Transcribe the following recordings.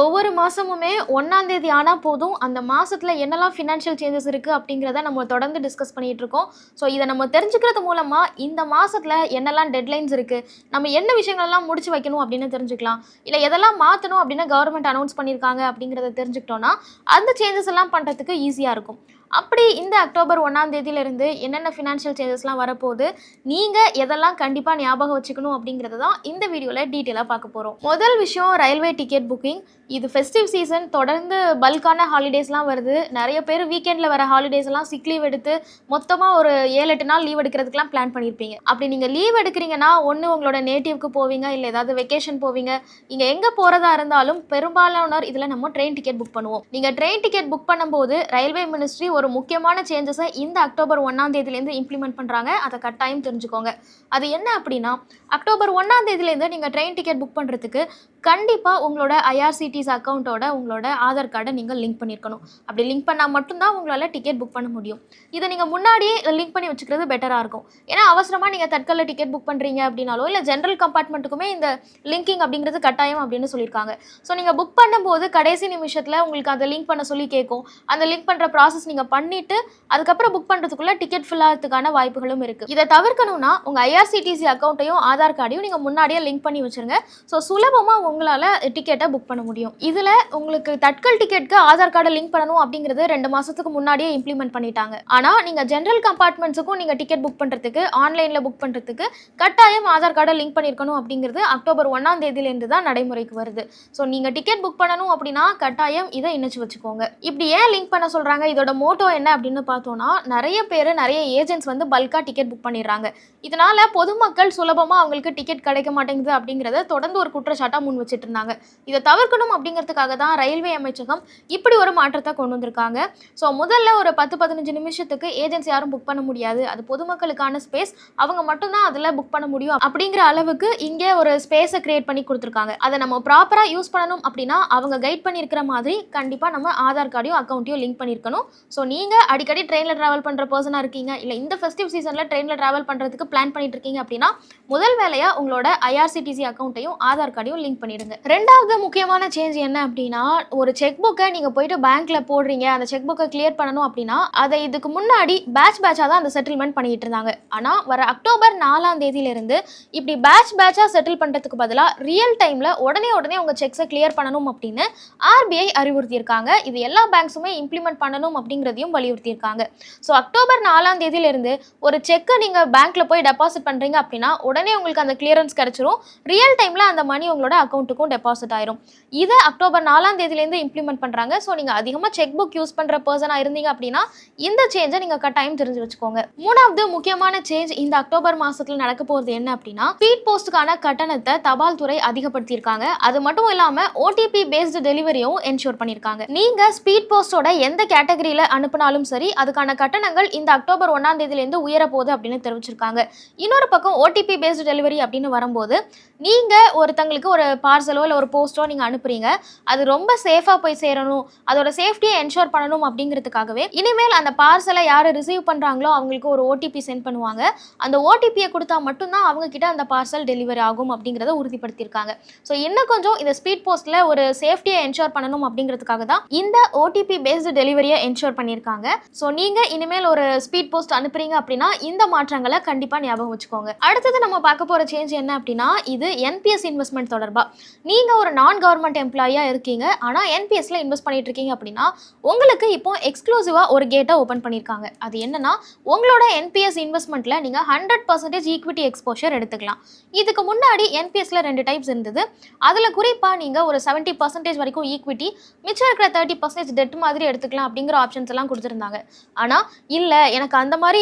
ஒவ்வொரு மாதமுமே ஒன்றாம் தேதி ஆனால் போதும். அந்த மாதத்தில் என்னெல்லாம் ஃபினான்ஷியல் சேஞ்சஸ் இருக்குது அப்படிங்கிறத நம்ம தொடர்ந்து டிஸ்கஸ் பண்ணிகிட்டு இருக்கோம். ஸோ இதை நம்ம தெரிஞ்சுக்கிறது மூலமாக இந்த மாதத்தில் என்னெல்லாம் டெட்லைன்ஸ் இருக்குது நம்ம என்ன விஷயங்கள்லாம் முடிச்சு வைக்கணும் அப்படின்னு தெரிஞ்சுக்கலாம். இல்லை எதெல்லாம் மாற்றணும் அப்படின்னு கவர்மெண்ட் அனௌன்ஸ் பண்ணியிருக்காங்க அப்படிங்கிறத தெரிஞ்சுக்கிட்டோன்னா அந்த சேஞ்சஸ் எல்லாம் பண்ணுறதுக்கு ஈஸியாக இருக்கும். அப்படி இந்த அக்டோபர் ஒன்றாம் தேதியிலிருந்து என்னென்ன ஃபினான்ஷியல் சேஞ்சஸ்லாம் வரப்போகுது நீங்கள் எதெல்லாம் கண்டிப்பாக ஞாபகம் வச்சுக்கணும் அப்படிங்கிறது தான் இந்த வீடியோவில் டீட்டெயிலாக பார்க்க போகிறோம் முதல் விஷயம் ரயில்வே டிக்கெட் புக்கிங் இது ஃபெஸ்டிவ் சீசன் தொடர்ந்து பல்கான ஹாலிடேஸ்லாம் வருது. நிறைய பேர் வீக்கெண்டில் வர ஹாலிடேஸ் எல்லாம் சிக் லீவ் எடுத்து மொத்தமாக ஒரு ஏழு எட்டு நாள் லீவ் எடுக்கிறதுக்குலாம் பிளான் பண்ணியிருப்பீங்க அப்படி நீங்கள் லீவ் எடுக்கிறீங்கன்னா ஒன்று உங்களோட நேட்டிவ்க்கு போவீங்க இல்லை ஏதாவது வெக்கேஷன் போவீங்க. இங்கே எங்கே போகிறதா இருந்தாலும் பெரும்பாலானோர் இதில் நம்ம ட்ரெயின் டிக்கெட் புக் பண்ணுவோம். நீங்கள் ட்ரெயின் டிக்கெட் புக் பண்ணும்போது ரயில்வே மினிஸ்ட்ரி ஒரு முக்கியமான சேஞ்சஸை இந்த அக்டோபர் ஒன்றாம் தேதியிலேருந்து இம்ப்ளிமெண்ட் பண்ணுறாங்க அதை கட்டாயம் தெரிஞ்சுக்கோங்க. அது என்ன அப்படின்னா அக்டோபர் ஒன்றாம் தேதியிலேருந்து நீங்கள் ட்ரெயின் டிக்கெட் புக் பண்ணுறதுக்கு கண்டிப்பாக உங்களோட ஐஆர்சிடிஸ் அக்கௌண்ட்டோட உங்களோட ஆதார் கார்டை நீங்கள் லிங்க் பண்ணியிருக்கணும். அப்படி லிங்க் பண்ணால் மட்டும்தான் உங்களால் டிக்கெட் புக் பண்ண முடியும். இதை நீங்கள் முன்னாடியே லிங்க் பண்ணி வச்சுக்கிறது பெட்டராக இருக்கும். ஏன்னா அவசரமாக நீங்கள் தட்கலில் டிக்கெட் புக் பண்ணுறீங்க அப்படின்னாலோ இல்லை ஜென்ரல் கம்பார்ட்மெண்ட்டுக்குமே இந்த லிங்கிங் அப்படிங்கிறது கட்டாயம் அப்படின்னு சொல்லியிருக்காங்க. ஸோ நீங்கள் புக் பண்ணும்போது கடைசி நிமிஷத்தில் உங்களுக்கு அதை லிங்க் பண்ண சொல்லி கேட்கும். அந்த லிங்க் பண்ணுற ப்ராசஸ் நீங்கள் பண்ணிவிட்டு அதுக்கப்புறம் புக் பண்ணுறதுக்குள்ளே டிக்கெட் ஃபில் ஆகிறதுக்கான வாய்ப்புகளும் இருக்குது இதை தவிர்க்கணும்னா உங்கள் ஐஆர்சிடிசி அக்கௌண்ட்டையும் ஆதார் கார்டையும் நீங்கள் முன்னாடியே லிங்க் பண்ணி வச்சுருங்க. ஸோ சுலபமாக உங்களால் டிக்கெட்டை புக் பண்ண முடியும். இதில் உங்களுக்கு தட்கல் டிக்கெட்டுக்கு ஆதார் கார்டை லிங்க் பண்ணணும் அப்படிங்கிறது ரெண்டு மாதத்துக்கு முன்னாடியே இம்ப்ளிமெண்ட் பண்ணிட்டாங்க. ஆனால் நீங்கள் ஜென்ரல் கம்பார்ட்மெண்ட்ஸுக்கும் நீங்கள் டிக்கெட் புக் பண்ணுறதுக்கு ஆன்லைனில் புக் பண்ணுறதுக்கு கட்டாயம் ஆதார் கார்டை லிங்க் பண்ணியிருக்கணும் அப்படிங்கிறது அக்டோபர் ஒன்றாம் தேதியிலேருந்து தான் நடைமுறைக்கு வருது. ஸோ நீங்கள் டிக்கெட் புக் பண்ணணும் அப்படின்னா கட்டாயம் இதை இணைச்சு வச்சுக்கோங்க. இப்படி ஏன் லிங்க் பண்ண சொல்கிறாங்க இதோட மோட்டோ என்ன அப்படின்னு பார்த்தோன்னா நிறைய பேர் நிறைய ஏஜென்ட்ஸ் வந்து பல்காக டிக்கெட் புக் பண்ணிடுறாங்க. இதனால பொதுமக்கள் சுலபமாக அவங்களுக்கு டிக்கெட் கிடைக்க மாட்டேங்குது அப்படிங்கிறத தொடர்ந்து ஒரு குற்றச்சாட்டாக முன் வச்சுட்டு இருந்தாங்க இதை தவிர்க்கணும் அப்படிங்கிறதுக்காக தான் ரயில்வே அமைச்சகம் இப்படி ஒரு மாற்றத்தை கொண்டு வந்திருக்காங்க. ஸோ முதல்ல ஒரு பத்து பதினஞ்சு நிமிஷத்துக்கு ஏஜென்சி யாரும் புக் பண்ண முடியாது. அது பொதுமக்களுக்கான ஸ்பேஸ் அவங்க மட்டும்தான் அதில் புக் பண்ண முடியும். அப்படிங்கிற அளவுக்கு இங்கே ஒரு ஸ்பேஸை கிரியேட் பண்ணி கொடுத்துருக்காங்க. அதை நம்ம ப்ராப்பராக யூஸ் பண்ணணும் அப்படின்னா அவங்க கைட் பண்ணியிருக்கிற மாதிரி கண்டிப்பாக நம்ம ஆதார் கார்டையும் அக்கௌண்ட்டையும் லிங்க் பண்ணியிருக்கணும். ஸோ நீங்கள் அடிக்கடி ட்ரெயினில் ட்ராவல் பண்ணுற பர்சனாக இருக்கீங்க இல்லை இந்த ஃபெஸ்டிவ் சீசனில் ட்ரெயினில் ட்ராவல் பண்ணுறதுக்கு பிளான் பண்ணிட்டு இருக்கீங்க அப்படின்னா முதல் வேலையாக உங்களோட ஐஆர்சிடிசி அக்கௌண்ட்டையும் ஆதார் கார்டையும் லிங்க் பண்ணிடுங்க. ரெண்டாவது முக்கியமான சேஞ்ச் என்ன அப்படின்னா ஒரு செக் புக்கை நீங்கள் போயிட்டு பேங்க்ல போடுறீங்க அந்த செக் புக்கை கிளியர் பண்ணணும் அப்படின்னா அதை இதுக்கு முன்னாடி பேட்ச் பேட்சாக தான் அந்த செட்டில்மெண்ட் பண்ணிட்டு இருந்தாங்க. ஆனால் வர அக்டோபர் நாலாம் தேதியிலிருந்து இப்படி பேட்ச் பேட்சாக செட்டில் பண்ணுறதுக்கு பதிலாக ரியல் டைமில் உடனே உடனே உங்கள் செக்ஸை கிளியர் பண்ணணும் அப்படின்னு ஆர்பிஐ அறிவுறுத்தியிருக்காங்க. இது எல்லா பேங்க்ஸுமே இம்ப்ளிமெண்ட் பண்ணணும் அப்படிங்கிறதையும் வலியுறுத்தியிருக்காங்க. ஸோ அக்டோபர் நாலாம் தேதியிலிருந்து ஒரு செக்கை நீங்கள் பேங்க்ல போய் டெபாசிட் பண்ணுறீங்க அப்படின்னா உடனே உங்களுக்கு அந்த கிளியரன்ஸ் கிடச்சிரும். ரியல் டைமில் அந்த மணி உங்களோட அக்கௌண்ட் அக்கௌண்ட்டுக்கும் டெபாசிட் ஆயிரும். இதை அக்டோபர் நாலாம் தேதியிலேருந்து இம்ப்ளிமெண்ட் பண்ணுறாங்க ஸோ நீங்கள் அதிகமாக செக் புக் யூஸ் பண்ணுற பர்சனாக இருந்தீங்க அப்படின்னா இந்த சேஞ்சை நீங்கள் கட்டாயம் தெரிஞ்சு வச்சுக்கோங்க. மூணாவது முக்கியமான சேஞ்ச் இந்த அக்டோபர் மாதத்தில் நடக்க போகிறது என்ன அப்படின்னா ஸ்பீட் போஸ்ட்டுக்கான கட்டணத்தை தபால் துறை அதிகப்படுத்தியிருக்காங்க. அது மட்டும் இல்லாமல் ஓடிபி பேஸ்டு டெலிவரியும் என்ஷூர் பண்ணியிருக்காங்க. நீங்கள் ஸ்பீட் போஸ்ட்டோட எந்த கேட்டகரியில் அனுப்பினாலும் சரி அதுக்கான கட்டணங்கள் இந்த அக்டோபர் ஒன்றாம் தேதியிலேருந்து உயர போகுது அப்படின்னு தெரிவிச்சிருக்காங்க. இன்னொரு பக்கம் ஓடிபி பேஸ்டு டெலிவரி அப்படின்னு வரும்போது நீங்கள் ஒருத்தங்களுக்கு ஒரு பார்சலோ இல்லை ஒரு போஸ்ட்டோ நீங்கள் அனுப்புறீங்க. அது ரொம்ப சேஃபாக போய் சேரணும். அதோட சேஃப்டியை என்ஷோர் பண்ணணும் அப்படிங்கிறதுக்காகவே இனிமேல் அந்த பார்சலை யார் ரிசீவ் பண்ணுறாங்களோ அவங்களுக்கு ஒரு ஓடிபி சென்ட் பண்ணுவாங்க. அந்த ஓடிபியை கொடுத்தா மட்டும்தான் அவங்கக்கிட்ட அந்த பார்சல் டெலிவரி ஆகும் அப்படிங்கிறத உறுதிப்படுத்தியிருக்காங்க. ஸோ இன்னும் கொஞ்சம் இந்த ஸ்பீட் போஸ்ட்டில் ஒரு சேஃப்டியை என்ஷோர் பண்ணணும் அப்படிங்கிறதுக்காக தான் இந்த ஓடிபி பேஸ்டு டெலிவரியை என்ஷோர் பண்ணியிருக்காங்க. ஸோ நீங்கள் இனிமேல் ஒரு ஸ்பீட் போஸ்ட் அனுப்புறீங்க அப்படின்னா இந்த மாற்றங்களை கண்டிப்பாக ஞாபகம் வச்சுக்கோங்க. அடுத்தது நம்ம பார்க்க போகிற சேஞ்ச் என்ன அப்படின்னா இது என்பிஎஸ் இன்வெஸ்ட்மெண்ட் தொடர்பாக நீங்கள் ஒரு நான் கவர்மெண்ட் எம்ப்ளாயியாக இருக்கீங்க ஆனால் என்பிஎஸ்ல இன்வெஸ்ட் பண்ணிட்டு இருக்கீங்க அப்படின்னா உங்களுக்கு இப்போ எக்ஸ்க்ளூசிவாக ஒரு கேட்டை ஓப்பன் பண்ணியிருக்காங்க அது என்னன்னா உங்களோட என்பிஎஸ் இன்வெஸ்ட்மெண்ட்டில் நீங்கள் ஹண்ட்ரட் பர்சன்டேஜ் ஈக்விட்டி எக்ஸ்போஷர் எடுத்துக்கலாம். இதுக்கு முன்னாடி என்பிஎஸ்ல ரெண்டு டைப்ஸ் இருந்தது. அதில் குறிப்பாக நீங்கள் ஒரு செவன்ட்டி பர்சன்டேஜ் வரைக்கும் ஈக்விட்டி மிச்சம் இருக்கிற தேர்ட்டி பர்சன்டேஜ் டெட் மாதிரி எடுத்துக்கலாம் அப்படிங்கிற ஆப்ஷன்ஸ் எல்லாம் கொடுத்துருந்தாங்க. ஆனால் இல்லை எனக்கு அந்த மாதிரி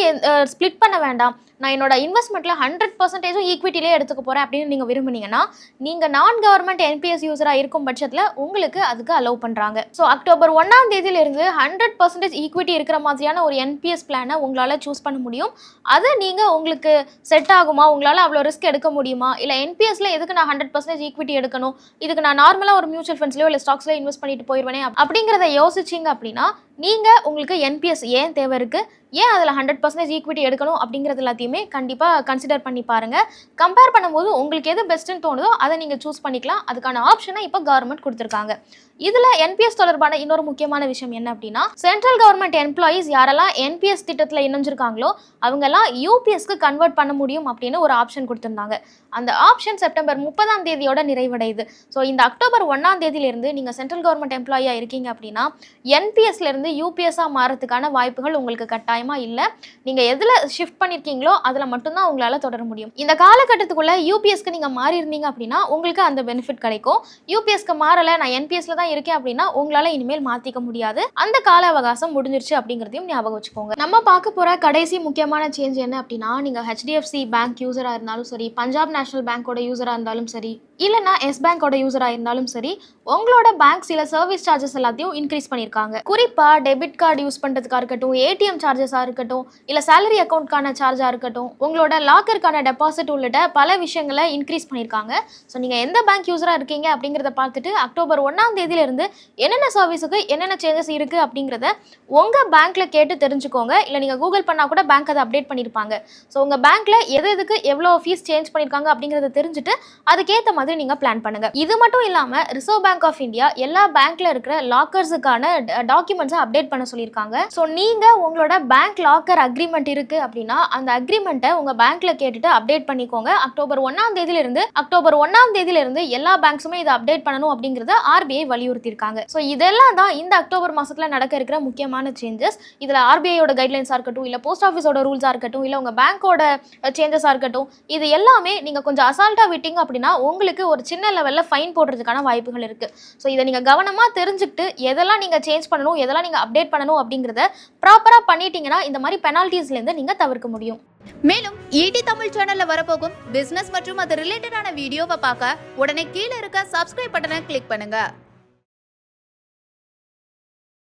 ஸ்ப்ளிட் பண்ண வேண்டாம். நான் என்னோட இன்வெஸ்ட்மெண்ட்டில் ஹண்ட்ரட் பர்சன்டேஜும் ஈக்விட்டிலே எடுத்துக்க போகிறேன் அப்படின்னு நீங்கள் விரும்புனீங்கன்னா நீங்கள் நான் கவர்மெண்ட் என்பிஎஸ் யூஸராக இருக்கும் பட்சத்தில் உங்களுக்கு அதுக்கு அலோவ் பண்ணுறாங்க ஸோ அக்டோபர் ஒன்றாம் தேதியிலிருந்து ஹண்ட்ரட் பர்சன்டேஜ் ஈக்விட்டி இருக்கிற மாதிரியான ஒரு என்பிஎஸ் பிளானை உங்களால் சூஸ் பண்ண முடியும். அதை நீங்கள் உங்களுக்கு செட் ஆகுமா? உங்களால் அவ்வளோ ரிஸ்க் எடுக்க முடியுமா? இல்லை என்பிஎஸ்ல எதுக்கு நான் ஹண்ட்ரட் பர்சன்டேஜ் ஈக்விட்டி எடுக்கணும்? இதுக்கு நான் நார்மலாக ஒரு மியூச்சுவல் ஃபண்ட்ஸ்லையோ இல்லை ஸ்டாக்ஸ்லையோ இன்வெஸ்ட் பண்ணிட்டு போயிடுவேனே அப்படிங்கிறத யோசிச்சிங்க அப்படின்னா நீங்கள் உங்களுக்கு என்பிஎஸ் ஏன் தேவை இருக்குது ஏன் அதில் ஹண்ட்ரட் பர்சன்டேஜ் ஈக்விட்டி எடுக்கணும் அப்படிங்கிறது எல்லாத்தையுமே கண்டிப்பாக கன்சிடர் பண்ணி பாருங்கள் கம்பேர் பண்ணும்போது உங்களுக்கு எது பெஸ்ட்டுன்னு தோணுதோ அதை நீங்கள் சூஸ் பண்ணி பண்ணிக்கலாம். அதுக்கான ஆப்ஷனை இப்போ கவர்மெண்ட் கொடுத்துருக்காங்க. இதுல என்பிஎஸ் தொடர்பான இன்னொரு முக்கியமான விஷயம் என்ன அப்படின்னா சென்ட்ரல் கவர்மெண்ட் எம்ப்ளாயீஸ் யாரெல்லாம் என்பிஎஸ் திட்டத்தில் இணைஞ்சிருக்காங்களோ அவங்கெல்லாம் யூபிஎஸ்க்கு கன்வெர்ட் பண்ண முடியும் அப்படின்னு ஒரு ஆப்ஷன் கொடுத்துருந்தாங்க. அந்த ஆப்ஷன் செப்டம்பர் முப்பதாம் தேதியோட நிறைவடையுது. ஸோ இந்த அக்டோபர் ஒன்றாம் தேதியிலிருந்து நீங்கள் சென்ட்ரல் கவர்மெண்ட் எம்ப்ளாயியாக இருக்கீங்க அப்படின்னா என்பிஎஸ்ல இருந்து யூபிஎஸ்ஸாக மாறதுக்கான வாய்ப்புகள் உங்களுக்கு கட்டாயமாக இல்லை. நீங்கள் எதில் ஷிஃப்ட் பண்ணியிருக்கீங்களோ அதில் மட்டும்தான் உங்களால் தொடர முடியும். இந்த காலகட்டத்துக்குள்ள யூபிஎஸ்க்கு நீங்கள் மாறி இருந்தீங்க அப்படின்னா உங்களுக்கு அந்த பெனிஃபிட் கிடைக்கும். யூபிஎஸ்க்கு மாறலை நான் என்பிஎஸ்ல தான் இருக்கேன் அப்படின்னா உங்களால் இனிமேல் மாற்றிக்க முடியாது. அந்த கால அவகாசம் முடிஞ்சிருச்சு அப்படிங்கிறதையும் ஞாபகம் வச்சுக்கோங்க. நம்ம பார்க்க போகிற கடைசி முக்கியமான சேஞ்ச் என்ன அப்படின்னா நீங்கள் ஹெச்டிஎஃப்சி பேங்க் யூசராக இருந்தாலும் சரி பஞ்சாப் நேஷனல் பேங்க்கோட யூஸராக இருந்தாலும் சரி இல்லைனா எஸ் பேங்கோட யூசராக இருந்தாலும் சரி உங்களோட பேங்க் சில சர்வீஸ் சார்ஜஸ் எல்லாத்தையும் இன்க்ரீஸ் பண்ணியிருக்காங்க. குறிப்பாக டெபிட் கார்டு யூஸ் பண்ணுறதுக்காக இருக்கட்டும் ஏடிஎம் சார்ஜஸாக இருக்கட்டும் இல்லை சேலரி அக்கௌண்ட்கான சார்ஜாக இருக்கட்டும் உங்களோட லாக்கருக்கான டெபாசிட் உள்ளிட்ட பல விஷயங்களை இன்க்ரீஸ் பண்ணியிருக்காங்க. ஸோ நீங்கள் எந்த பேங்க் யூஸராக இருக்கீங்க அப்படிங்கிறத பார்த்துட்டு அக்டோபர் ஒன்றாம் தேதியிலேருந்து என்னென்ன சர்வீஸுக்கு என்னென்ன சேஞ்சஸ் இருக்குது அப்படிங்கிறத உங்கள் பேங்க்கில் கேட்டு தெரிஞ்சுக்கோங்க. இல்லை நீங்கள் கூகுள் பண்ணால் கூட பேங்க் அதை அப்டேட் பண்ணியிருப்பாங்க. ஸோ உங்கள் பேங்க்கில் எது எதுக்கு எவ்வளோ ஃபீஸ் சேஞ்ச் பண்ணியிருக்காங்க அப்படிங்கிறத தெரிஞ்சுட்டு அதுக்கேற்ற மாதிரி நீங்கள் பிளான் பண்ணுங்கள் இது மட்டும் இல்லாமல் ரிசர்வ் பேங்க் ஆஃப் இந்தியா எல்லா பேங்க்கில் இருக்கிற லாக்கர்ஸுக்கான டாக்குமெண்ட்ஸை அப்டேட் பண்ண சொல்லியிருக்காங்க. ஸோ நீங்கள் உங்களோட பேங்க் லாக்கர் அக்ரிமெண்ட் இருக்குது அப்படின்னா அந்த அக்ரிமெண்ட்டை உங்கள் பேங்க்கில் கேட்டுட்டு அப்டேட் பண்ணிக்கோங்க. அக்டோபர் ஒன்றாம் தேதியிலிருந்து அக்டோபர் ஒன்றாம் தேதியிலிருந்து எல்லா பேங்க்ஸுமே இதை அப்டேட் பண்ணணும் அப்படிங்கிறத ஆர்பிஐ வலியுறுத்தியிருக்காங்க. ஸோ இதெல்லாம் தான் இந்த அக்டோபர் மாதத்தில் நடக்க இருக்கிற முக்கியமான சேஞ்சஸ் இதில் ஆர்பிஐயோட கைட்லைன்ஸாக இருக்கட்டும் இல்லை போஸ்ட் ஆஃபீஸோட ரூல்ஸாக இருக்கட்டும் இல்லை உங்கள் பேங்க்கோட சேஞ்சஸாக இருக்கட்டும் இது எல்லாமே நீங்கள் கொஞ்சம் அசால்ட்டாக விட்டீங்க அப்படின்னா உங்களுக்கு உங்களுக்கு ஒரு சின்ன லெவலில் ஃபைன் போடுறதுக்கான வாய்ப்புகள் இருக்குது ஸோ இதை நீங்கள் கவனமாக தெரிஞ்சுக்கிட்டு எதெல்லாம் நீங்கள் சேஞ்ச் பண்ணணும் எதெல்லாம் நீங்கள் அப்டேட் பண்ணணும் அப்படிங்கிறத ப்ராப்பராக பண்ணிட்டீங்கன்னா இந்த மாதிரி பெனால்ட்டிஸ்லேருந்து நீங்கள் தவிர்க்க முடியும். மேலும் ஈடி தமிழ் சேனல்ல வரப்போகும் பிசினஸ் மற்றும் அது ரிலேட்டடான வீடியோவை பார்க்க உடனே கீழே இருக்க சப்ஸ்கிரைப் பட்டனை கிளிக் பண்ணுங்க.